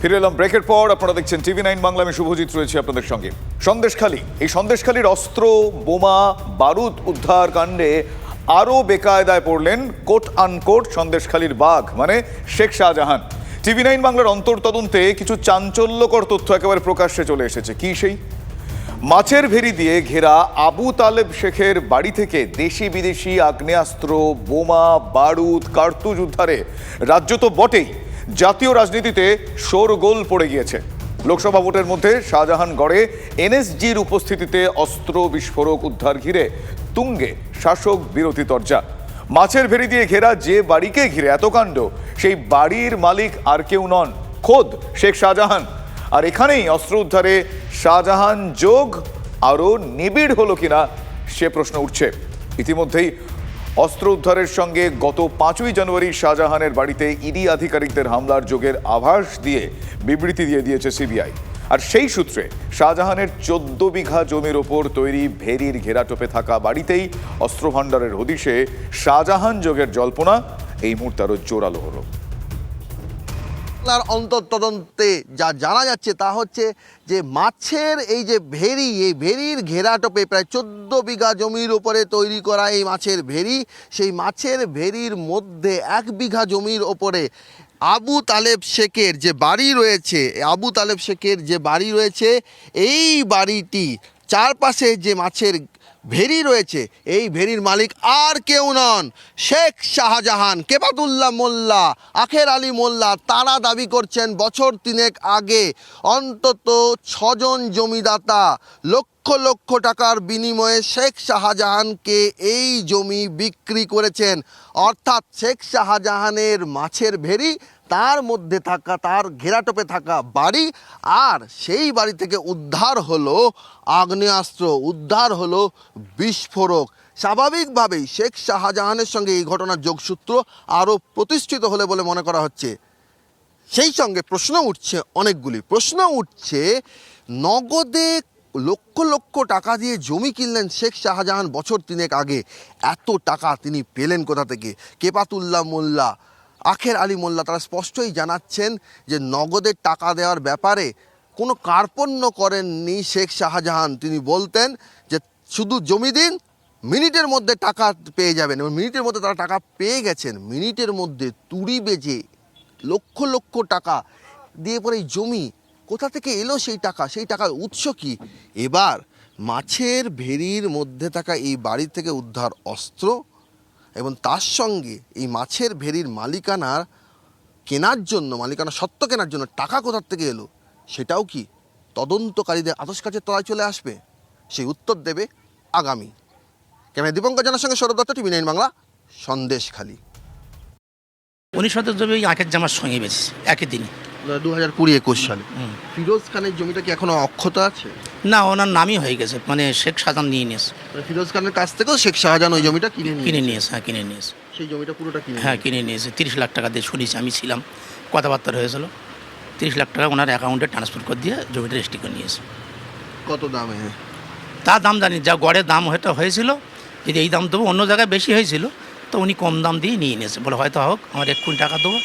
ফিরে এলাম ব্রেকের পর। আপনারা দেখছেন টিভি নাইন বাংলা, আমি শুভজিৎ রয়েছি আপনাদের সঙ্গে। সন্দেশখালী, এই সন্দেশখালীর অস্ত্র, বোমা, বারুদ উদ্ধার কাণ্ডে আরও বেকায়দায় পড়লেন কোট আনকোট সন্দেশখালীর বাঘ মানে শেখ শাহজাহান। টিভি নাইন বাংলার অন্তর্তদন্তে কিছু চাঞ্চল্যকর তথ্য একেবারে প্রকাশ্যে চলে এসেছে। কি সেই? মাছের ভেরি দিয়ে ঘেরা আবু তালেব শেখের বাড়ি থেকে দেশি বিদেশি আগ্নেয়াস্ত্র, বোমা, বারুদ, কার্তুজ উদ্ধারে। রাজ্য তো বটেই জাতীয় রাজনীতিতে শোরগোল পড়ে গিয়েছে। লোকসভা ভোটের মধ্যে শাহজাহানগড়ে এনএসজির উপস্থিতিতে অস্ত্র বিস্ফোরক উদ্ধার ঘিরে তুঙ্গে শাসক বিরোধী তরজা। মাছের ভেড়ি দিয়ে ঘেরা যে বাড়িকে ঘিরে এত কাণ্ড, সেই বাড়ির মালিক আর কেউ নন, খোদ শেখ শাহজাহান। আর এখানেই অস্ত্র উদ্ধারে শাহজাহান যোগ, আরও নিবিড় হলো কিনা সে প্রশ্ন উঠছে। ইতিমধ্যেই অস্ত্র উদ্ধারের সঙ্গে গত পাঁচই জানুয়ারি শাহজাহানের বাড়িতে ইডি আধিকারিকদের হামলার যোগের আভাস দিয়ে বিবৃতি দিয়ে দিয়েছে সিবিআই। আর সেই সূত্রে শাহজাহানের চোদ্দ বিঘা জমির ওপর তৈরি ভেরির ঘেরাটোপে থাকা বাড়িতেই অস্ত্রভাণ্ডারের হদিশে শাহজাহান যোগের জল্পনা এই মুহূর্তে আরও জোরালো হলো। মামলার অন্তর্তদন্তে যা জানা যাচ্ছে তা হচ্ছে যে মাছের এই যে ভেরি, এই ভেরির ঘেরাটোপে প্রায় চোদ্দ বিঘা জমির উপরে তৈরি করা এই মাছের ভেরি, সেই মাছের ভেরির মধ্যে এক বিঘা জমির ওপরে আবু তালেব শেখের যে বাড়ি রয়েছে, আবু তালেব শেখের যে বাড়ি রয়েছে, এই বাড়িটি চারপাশে যে মাছের ভেরি রয়েছে। এই ভেরির মালিক আর কেউ নন। শেখ শাহজাহান, কেবাতুল্লাহ মোল্লা, আখের আলী মোল্লা, তারা দাবি করছেন বছর তিনেক আগে অন্তত ছজন জমিদাতা লক্ষ লক্ষ টাকার বিনিময়ে শেখ শাহজাহানকে এই জমি বিক্রি করেছেন। অর্থাৎ শেখ শাহজাহানের মাছের ভেরি তার মধ্যে থাকা, তার ঘেরাটোপে থাকা বাড়ি আর সেই বাড়ি থেকে উদ্ধার হলো আগ্নেয়াস্ত্র, উদ্ধার হলো বিস্ফোরক। স্বাভাবিকভাবেই শেখ শাহজাহানের সঙ্গে এই ঘটনার যোগসূত্র আরও প্রতিষ্ঠিত হলে বলে মনে করা হচ্ছে। সেই সঙ্গে প্রশ্ন উঠছে অনেকগুলি। প্রশ্ন উঠছে, নগদে লক্ষ লক্ষ টাকা দিয়ে জমি কিনলেন শেখ শাহজাহান বছর তিনেক আগে। এত টাকা তিনি পেলেন কোথা থেকে? কেপাতুল্লাহ মোল্লা আখের আলী মোল্লা তারা স্পষ্টই জানাচ্ছেন যে নগদের টাকা দেওয়ার ব্যাপারে কোনো কার্পণ্য করেননি শেখ শাহজাহান। তিনি বলতেন যে শুধু জমি দিন, মিনিটের মধ্যে টাকা পেয়ে যাবেন এবং মিনিটের মধ্যে তারা টাকা পেয়ে গেছেন। মিনিটের মধ্যে তুড়ি বেজে লক্ষ লক্ষ টাকা দিয়ে পরে এই জমি কোথা থেকে এলো সেই টাকা? সেই টাকার উৎস কি? এবার মাছের ভেরির মধ্যে থাকা এই বাড়ি থেকে উদ্ধার অস্ত্র এবং তার সঙ্গে এই মাছের ভেরির মালিকানার কেনার জন্য, মালিকানা সত্ত্ব কেনার জন্য টাকা কোথার থেকে এলো? সেটাও কি তদন্তকারীদের আতস কাছের তলায় চলে আসবে? সেই উত্তর দেবে আগামী। ক্যামেরা দীপঙ্কর জানার সঙ্গে সৌরভ দত্ত, টিভি নাইন বাংলা সন্দেশখালী উনিশ শতক জমি আঁকের জামার সঙ্গে বেশি একই দিনে। দু হাজার কুড়ি একুশ সালে। ফিরোজ খানের জমিটা কি এখনও অক্ষত আছে? না ওনার নামই হয়ে গেছে মানে শেখ শাহজাহান নিয়ে নিয়েছে। মানে ফিরোজ খানের কাছ থেকেও শেখ শাহজাহান ওই জমিটা কিনে কিনে নিয়েছে? হ্যাঁ কিনে নিয়েছে। সেই জমিটা পুরোটা কিনে হ্যাঁ কিনে নিয়েছে। তিরিশ লাখ টাকা দিয়ে শুনেছি আমি ছিলাম কথাবার্তা হয়েছিল। তিরিশ লাখ টাকা ওনার অ্যাকাউন্টে ট্রান্সফার করে দিয়ে জমিটা রেজিস্ট্রি করে নিয়েছে। কত দামে? তা দাম জানি যা গড়ে দাম হয়তো হয়েছিল যদি এই দাম দেবো অন্য জায়গায় বেশি হয়েছিল তো উনি কম দাম দিয়ে নিয়ে নিয়েছে। বলে হয়তো হোক আমার এক্ষুনি টাকা দেবো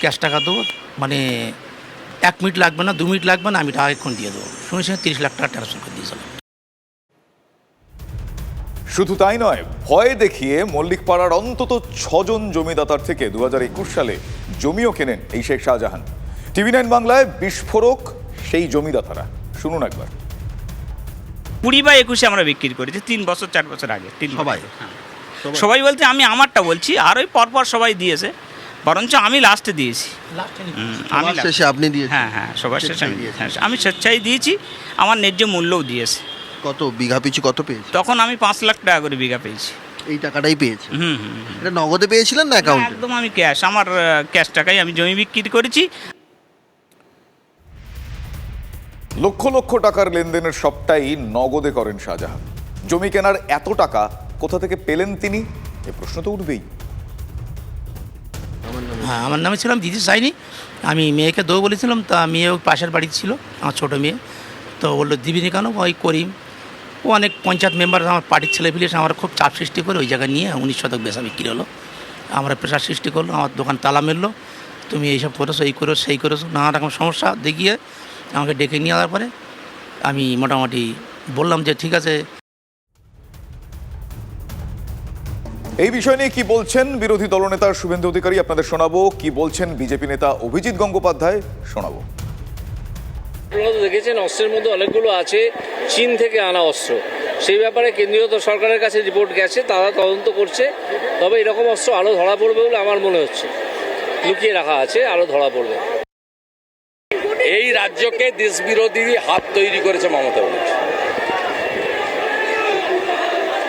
ক্যাশ টাকা দেবো মানে এক মিনিট লাগবে না দু মিনিট লাগবে না আমি টাকা এক্ষুনি দিয়ে দেবো। শুনে শুনে তিরিশ লাখ টাকা ট্রান্সফার করে দিয়েছিলাম শুধু তাই নয় ভয় দেখিয়ে মল্লিকপাড়ার অন্তত ছজন জমিদাতার থেকে দু হাজার একুশ সালে জমিও কেনেন এই শেখ শাহজাহান। টিভি নাইন বাংলায় বিস্ফোরক সেই জমিদাতারা। শুনুন একবার। কুড়ি বা একুশে আমরা বিক্রি করেছি তিন বছর চার বছর আগে তিন সবাই? হ্যাঁ। সবাই বলতে আমি আমারটা বলছি আর ওই পরপর সবাই দিয়েছে। বরঞ্চ আমি লাস্টে দিয়েছি। আমি শেষে আপনি দিয়ে হ্যাঁ হ্যাঁ সবার শেষে আমি দিয়েছি। হ্যাঁ, আমি স্বেচ্ছাই দিয়েছি আমার ন্যায্য মূল্যও দিয়েছে। কত বিঘা পিছু কত পেয়েছে তখন আমি পাঁচ লাখ টাকা করে বিঘা পেয়েছি। এই টাকাটাই পেয়েছে হুম হুম। এটা নগদে পেয়েছিলেন না না, অ্যাকাউন্টে একদম আমি ক্যাশ আমার ক্যাশ টাকাই আমি জমি বিক্রি করেছি। লক্ষ লক্ষ টাকার লেনদেনের সবটাই নগদে করেন শাহজাহান। জমি কেনার এত টাকা কোথা থেকে পেলেন তিনি? এ প্রশ্ন তো উঠবেই। হ্যাঁ আমার নামে ছিলাম দিদি চাইনি আমি মেয়েকে দৌ বলেছিলাম, তা মেয়ে পাশের বাড়িতে ছিল, আমার ছোটো মেয়ে। তো বলল দিবিনি কেন? ওই করিম। ও অনেক পঞ্চায়েত মেম্বার, আমার পার্টির ছেলে পিলে আমার খুব চাপ সৃষ্টি করে ওই জায়গায় নিয়ে উনিশ শতক বেচা বিক্রি হলো। আমরা প্রেশার সৃষ্টি করল, আমার দোকান তালা মেললো তুমি এইসব করেছ, এই করেছ, সেই করেছ, নানা রকম সমস্যা দেখিয়ে আমাকে ডেকে নিয়ে যাওয়ার পরে আমি মোটামুটি বললাম যে, ঠিক আছে এই বিষয় নিয়ে কি বলছেন বিরোধী দলনেতা শুভেন্দু অধিকারী? আপনাদের শোনাবো কি বলছেন বিজেপি নেতা অভিজিৎ গঙ্গোপাধ্যায়? শোনাবো। আপনারা দেখেছেন অস্ত্রের মধ্যে অনেকগুলো আছে চীন থেকে আনা অস্ত্র। সেই ব্যাপারে কেন্দ্রীয় সরকারের কাছে রিপোর্ট গেছে তারা তদন্ত করছে। তবে এরকম অস্ত্র আরও ধরা পড়বে বলে আমার মনে হচ্ছে। লুকিয়ে রাখা আছে আরও ধরা পড়বে। এই রাজ্যকে দেশবিরোধী হাত তৈরি করেছে মমতা ব্যানার্জি।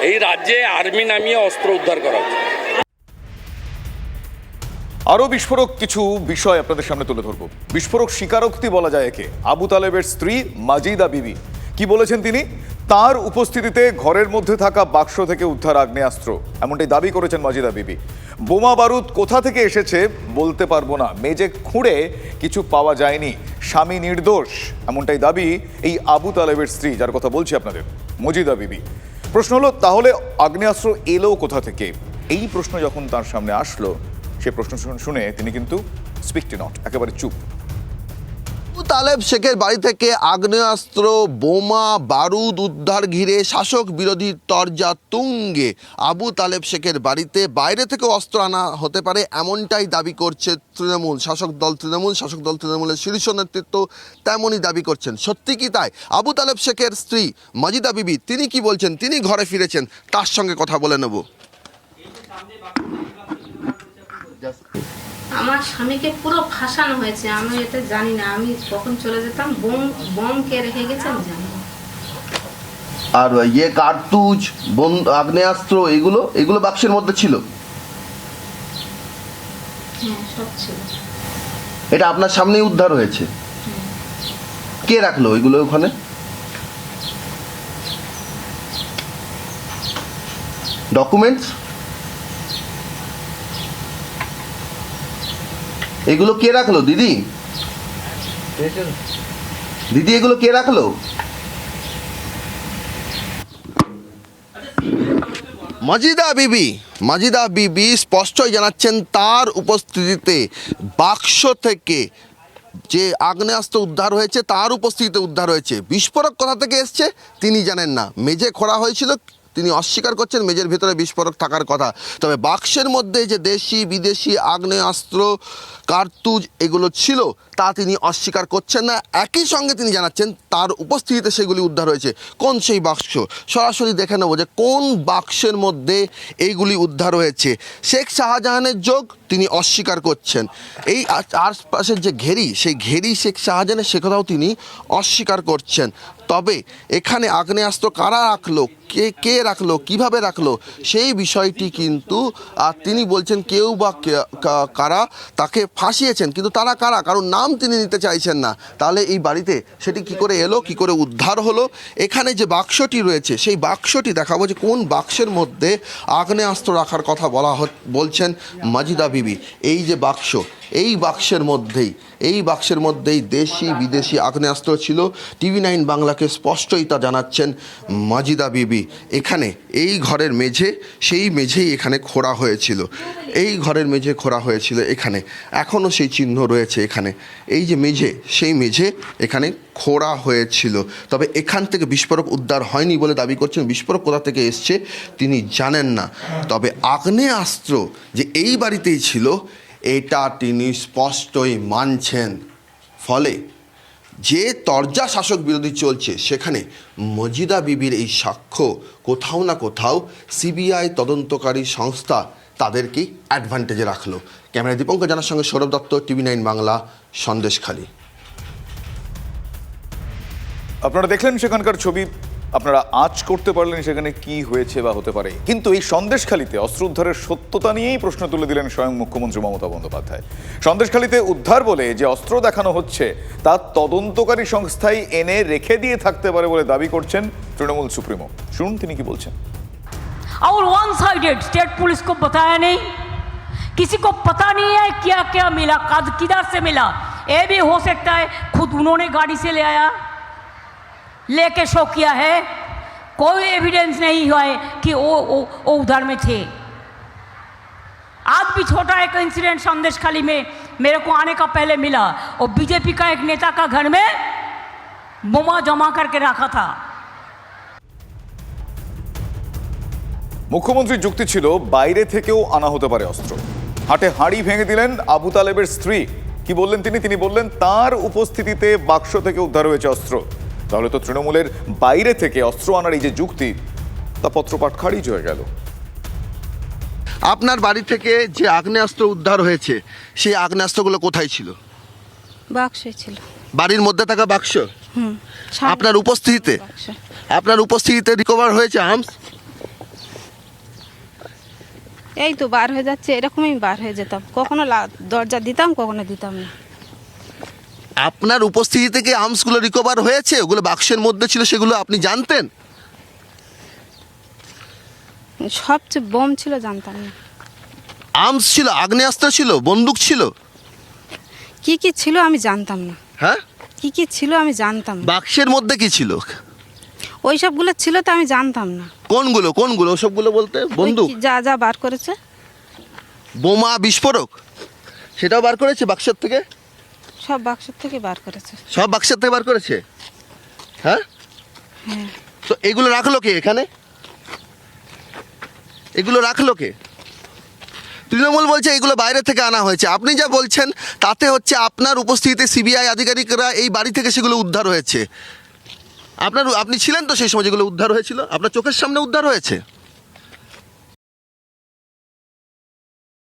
এই রাজ্যে আর্মি নামিয়ে অস্ত্র উদ্ধার করা হচ্ছে। আরও বিস্ফোরক কিছু বিষয় আপনাদের সামনে তুলে ধরবো। বিস্ফোরক স্বীকারোক্তি বলা যায় একে। আবু তালেবের স্ত্রী মাজিদা বিবি। কি বলেছেন তিনি? তার উপস্থিতিতে ঘরের মধ্যে থাকা বাক্স থেকে উদ্ধার আগ্নেয়াস্ত্র। এমনটাই দাবি করেছেন মাজিদা বিবি। বোমা বারুদ কোথা থেকে এসেছে বলতে পারব না। মেজে খুঁড়ে কিছু পাওয়া যায়নি। স্বামী নির্দোষ। এমনটাই দাবি এই আবু তালেবের স্ত্রী, যার কথা বলছি আপনাদের। মজিদা বিবি। প্রশ্ন হলো, তাহলে আগ্নেয়াস্ত্র এলো কোথা থেকে? এই প্রশ্ন যখন তার সামনে আসলো, সে প্রশ্ন শুন- তিনি কিন্তু স্পিক টু নট একেবারে চুপ। তালেব শেখের বাড়ি থেকে আগ্নেয়াস্ত্র, বোমা, বারুদ উদ্ধার ঘিরে শাসক বিরোধী তরজা তুঙ্গে। আবু তালেব শেখের বাড়িতে বাইরে থেকে অস্ত্র আনা হতে পারে এমনটাই দাবি করছে তৃণমূল শাসক দল তৃণমূল, শাসক দল তৃণমূলের শীর্ষ নেতৃত্ব তেমনই দাবি করছেন। সত্যি কি তাই? আবু তালেব শেখের স্ত্রী মজিদা বিবি, তিনি কি বলছেন? তিনি ঘরে ফিরেছেন, তার সঙ্গে কথা বলে নেব। আমার স্বামীকে পুরো ফাঁসানো হয়েছে আমি এটা জানি না। আমি কখন চলে যেতাম? বোম বম কে রেখে গেছে আমি জানি আর ইয়ে কার্তুজ আগ্নেয়াস্ত্র এগুলো এগুলো বাক্সের মধ্যে ছিল? হ্যাঁ সব ছিল। এটা আপনার সামনেই উদ্ধার হয়েছে? কে রাখল এগুলো ওখানে? ডকুমেন্টস এগুলো কে রাখল দিদি? দিদি এগুলো কে রাখল? মাজিদা বিবি মাজিদা বিবি স্পষ্টই জানাচ্ছেন তার উপস্থিতিতে বাক্স থেকে যে আগ্নেয়াস্ত্র উদ্ধার হয়েছে তার উপস্থিতিতে উদ্ধার হয়েছে। বিস্ফোরক কোথা থেকে এসছে তিনি জানেন না। মেঝে খোঁড়া হয়েছিল তিনি অস্বীকার করছেন মেঝের ভেতরে বিস্ফোরক থাকার কথা। তবে বাক্সের মধ্যে যে দেশি, বিদেশি আগ্নেয়াস্ত্র কার্তুজ এগুলো ছিল, তা তিনি অস্বীকার করছেন না। একই সঙ্গে তিনি জানাচ্ছেন, তার উপস্থিতিতে সেগুলি উদ্ধার হয়েছে। কোন সেই বাক্স? সরাসরি দেখে নেব যে কোন বাক্সের মধ্যে এইগুলি উদ্ধার হয়েছে। শেখ শাহজাহানের যোগ তিনি অস্বীকার করছেন। এই আশপাশের যে ঘেরি, সেই ঘেরি শেখ শাহজাহানের, সে কথাও তিনি অস্বীকার করছেন। তবে এখানে আগ্নেয়াস্ত্র কারা রাখল? কে কে রাখল? কীভাবে রাখল? সেই বিষয়টি কিন্তু আহ, তিনি বলছেন কেউ বা কারা তাকে ফাঁসিয়েছেন। কিন্তু তারা কারা? কারণ নাম তিনি নিতে চাইছেন না। তাহলে এই বাড়িতে সেটি কি করে এলো? কি করে উদ্ধার হলো? এখানে যে বাক্সটি রয়েছে সেই বাক্সটি দেখাবো যে কোন বাক্সের মধ্যে আগ্নেয়াস্ত্র রাখার কথা বলা বলছেন মাজিদা বিবি। এই যে বাক্স এই বাক্সের মধ্যেই এই বাক্সের মধ্যেই দেশি বিদেশি আগ্নেয়াস্ত্র ছিল। টিভি নাইন বাংলাকে স্পষ্টই তা জানাচ্ছেন মাজিদা বিবি। এখানে এই ঘরের মেঝে, সেই মেঝেই এখানে খোঁড়া হয়েছিল। এই ঘরের মেঝে খোঁড়া হয়েছিল এখানে। এখনও সেই চিহ্ন রয়েছে এখানে। এই যে মেঝে, সেই মেঝে এখানে খোঁড়া হয়েছিল। তবে এখান থেকে বিস্ফোরক উদ্ধার হয়নি বলে দাবি করছেন। বিস্ফোরক কোথা থেকে এসছে তিনি জানেন না। তবে আগ্নেয়াস্ত্র যে এই বাড়িতেই ছিল, এটা তিনি স্পষ্টই মানছেন। ফলে যে তরজা শাসক বিরোধী চলছে, সেখানে মজিদা বিবির এই সাক্ষ্য কোথাও না কোথাও সিবিআই তদন্তকারী সংস্থা তাদেরকেই অ্যাডভান্টেজে রাখল। ক্যামেরা দীপঙ্কর জানার সঙ্গে সৌরভ দত্ত, টিভি নাইন বাংলা, সন্দেশখালী। আপনারা দেখলেন সেখানকার ছবি। আপনারা আজ করতে পারলেন সেখানে কি হয়েছে বা হতে পারে কিন্তু এই সন্দেশখালিতে অস্ত্র উদ্ধারের সত্যতা নিয়েই প্রশ্ন তুলে দিলেন স্বয়ং মুখ্যমন্ত্রী মমতা বন্দ্যোপাধ্যায় সন্দেশখালিতে উদ্ধার বলে যে অস্ত্র দেখানো হচ্ছে তা তদন্তকারী সংস্থায় এনে রেখে দিয়ে থাকতে পারে বলে দাবি করছেন তৃণমূল সুপ্রিমো শুনুন তিনি কি বলছেন और वन साइडेड स्टेट पुलिस को बताया नहीं किसी को पता नहीं है क्या क्या मिला कद किधर से मिला ये भी हो सकता है खुद उन्होंने गाड़ी से ले आया लेके शो किया है कोई एविडेंस नहीं हुआ है कि वो वो, वो उधर में थे आज भी छोटा एक इंसिडेंट संदेश खाली में मेरे को आने का पहले मिला और बीजेपी का एक नेता का घर में बोमा जमा करके रखा था মুখ্যমন্ত্রীর যুক্তি ছিল বাইরে থেকেও আনা হতে পারে অস্ত্র হাটে হাঁড়ি ভেঙে দিলেন আবু তালেবের স্ত্রী কি বললেন তিনি তিনি বললেন তার উপস্থিতিতে বাক্স থেকে উদ্ধার হয়েছে অস্ত্র তাহলে তো তৃণমূলের বাইরে থেকে অস্ত্র আনার এই যে যুক্তি তা পত্রপাঠ খারিজ হয়ে গেল। আপনার বাড়ি থেকে যে আগ্নেয়াস্ত্র উদ্ধার হয়েছে সেই আগ্নেয়াস্ত্রগুলো কোথায় ছিল? বাক্সে ছিল। বাড়ির মধ্যে থাকা বাক্স? হুম আপনার উপস্থিতিতে? আপনার উপস্থিতিতে রিকভার হয়েছে আর্মস এই তো বার হয়ে যাচ্ছে এরকমই বার হয়ে যেতাম। কখনো লা- দরজা দিতাম কখনো দিতাম না। আপনার উপস্থিতিতে কি আর্মসগুলো রিকভার হয়েছে? ওগুলো বাক্সের মধ্যে ছিল সেগুলো আপনি জানতেন? সবচেয়ে বোম ছিল জানতাম না। আর্মস ছিল আগ্নেয়াস্ত্র ছিল বন্দুক ছিল? কি কি ছিল আমি জানতাম না। হ্যাঁ? কি কি ছিল আমি জানতাম না। বাক্সের মধ্যে কি ছিল? ওই সবগুলো ছিল তো আমি জানতাম না। কোনগুলো কোনগুলো? ওসবগুলো বলতে বন্দুক? যা যা বার করেছে। বোমা বিস্ফোরক? সেটাও বার করেছে বাক্সের থেকে? সব বাক্সের থেকে বার করেছে। সব বাক্সের থেকে বার করেছে? হ্যাঁ? হ্যাঁ। তো এগুলো রাখল কে এখানে? এগুলো রাখল কে? তৃণমূল বলছে এগুলো বাইরে থেকে আনা হয়েছে। আপনি যা বলছেন তাতে হচ্ছে আপনার উপস্থিতিতে সিবিআই আধিকারিকরা এই বাড়ি থেকে সেগুলো উদ্ধার হয়েছে। আপনার আপনি ছিলেন তো সেই সময় যেগুলো উদ্ধার হয়েছিল? আপনার চোখের সামনে উদ্ধার হয়েছে?